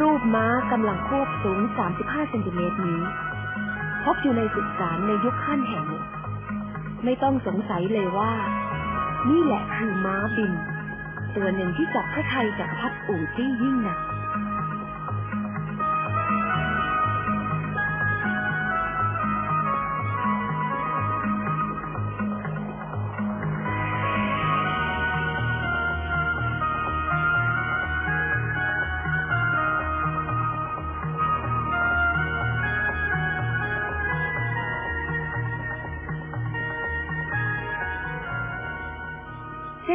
รูปม้ากำลังควบสูง 35 เซนติเมตรนี้ พบอยู่ในสุสานในยุคขั้นแห่งหนึ่งไม่ต้องสงสัยเลยว่า นี่แหละคือม้าบิน ตัวหนึ่งที่จับพระไทยจากรพรรดิอู่จี้ยิ่งหนัก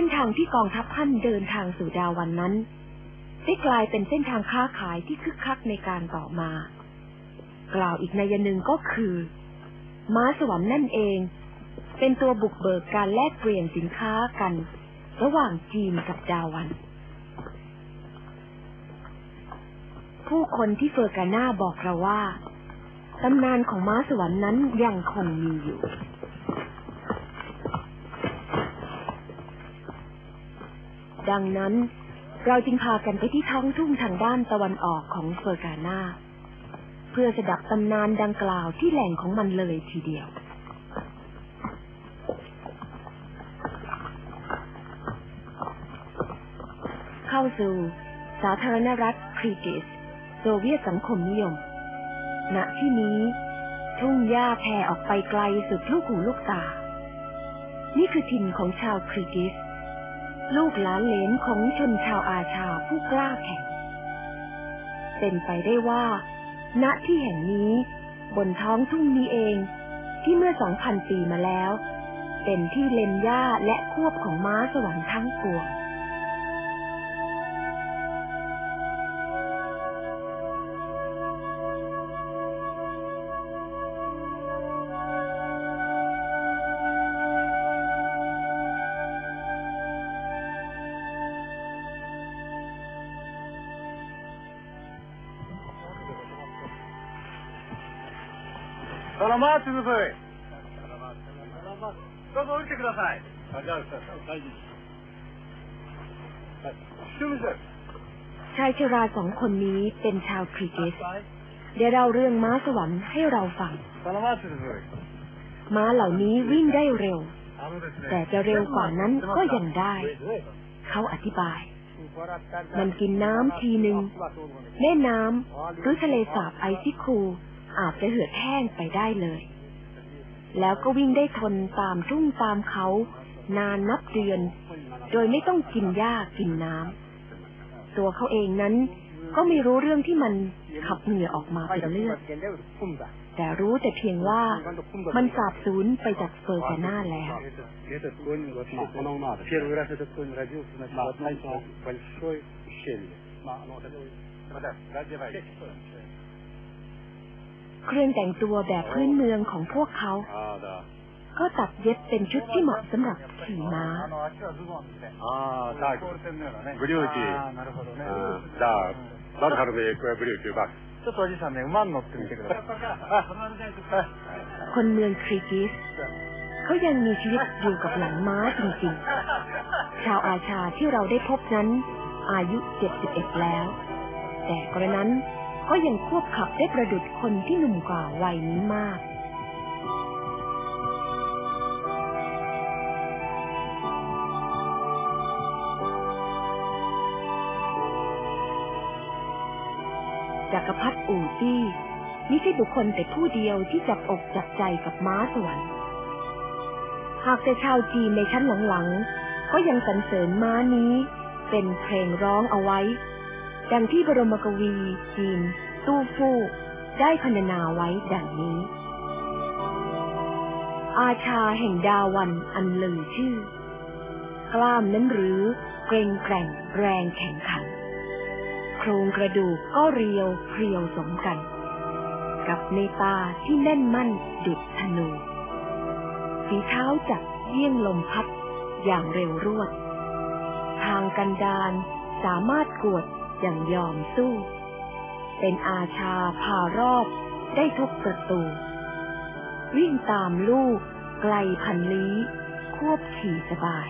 ส้นทางที่กองทัพพันเดินทางสู่ดาวันนั้น ได้กลายเป็นเส้นทางค้าขายที่คึกคักในการต่อมา กล่าวอีกในยหนึ่งก็คือ ม้าสวรรค์นั่นเอง เป็นตัวบุกเบิกการแลกเปลี่ยนสินค้ากัน ระหว่างจีนกับดาวัน ผู้คนที่เฟอร์กาน่าบอกเราว่าตำนานของม้าสวรรค์นั้นยังคงมีอยู่ ดังนั้น เราจึงพากันไปที่ท้องทุ่งทางด้านตะวันออกของเฟอร์กาน่าเพื่อสดับตำนานดังกล่าวที่แหล่งของมันเลยทีเดียว เข้าสู่สาธารณรัฐครีกิสโซเวียตสังคมนิยม ณ ที่นี้ ทุ่งหญ้าแผ่ออกไปไกลสุดลูกหูลูกตา นี่คือถิ่นของชาวครีกิส ลูกหลานเหลนของชนชาวอาชาผู้กล้าแข็ง เป็นไปได้ว่า ณที่แห่งนี้ บนท้องทุ่งนี้เอง ที่เมื่อสองพันปีมาแล้ว เป็นที่เล็มหญ้าและควบของม้าสวรรค์ทั้งปวง Salamat-ınız öyle. ชายชราสองคนนี้เป็นชาวครีกิสได้เล่าเรื่องม้าสวรรค์ให้เราฟังม้าเหล่านี้วิ่งได้เร็ว แต่จะเร็วกว่านั้นก็ยังได้ เขาอธิบาย มันกินน้ำทีหนึ่งแม่น้ำหรือทะเลสาบไอซิคู อาจจะเหือดแห้งไปได้เลย แล้วก็วิ่งได้ทนตามทุ่งตามเขา นานนับเดือน โดยไม่ต้องกินหญ้ากินน้ำตัวเขาเองนั้นก็ไม่รู้เรื่องที่มันขับเหงื่อออกมาเป็นเลือด แต่รู้แต่เพียงว่ามันสาบสูญไปจากเฟอร์กาน่าแล้ว เครื่องแต่งตัวแบบพื้นเมืองของพวกเขา ก็ตัดเย็บเป็นชุดที่เหมาะสำหรับขี่ม้าブリューキーじゃあバルカルで行くブリューキーバックちょっとおじさんね馬に乗ってみてくคนเมืองคริกิสเขายังมีชีวิตอยู่กับหลังม้าจริงๆ ชาวอาชาที่เราได้พบนั้น อายุ 71 แล้ว แต่กระนั้น ก็ยังควบขับได้ประดุดคนที่หนุ่มกว่าวัยนี้มากจักรพรรดิอู่จี้ไม่ใช่บุคคลแต่ผู้เดียวที่จับอกจับใจกับม้าสวรรค์หากแต่ชาวจีนในชั้นหลังๆ ก็ยังสรรเสริญม้านี้เป็นเพลงร้องเอาไว้ ดังที่บรมกวีจีนตู้ฟู่ได้พรรณนาไว้ดังนี้ อาชาแห่งดาวันอันลือชื่อ กล้ามนั้นหรือเกรงแกร่งแรงแข่งขัน โครงกระดูกก็เรียวเพรียวสมกัน กับในตาที่แน่นมั่นดุดธนูฝีเท้าจับเยี่ยงลมพัดอย่างเร็วรวด ทางกันดานสามารถกวด อย่างยอมสู้ เป็นอาชาพารอบได้ทุกประตู วิ่งตามลูกไกลพันลี้ ควบขี่สบาย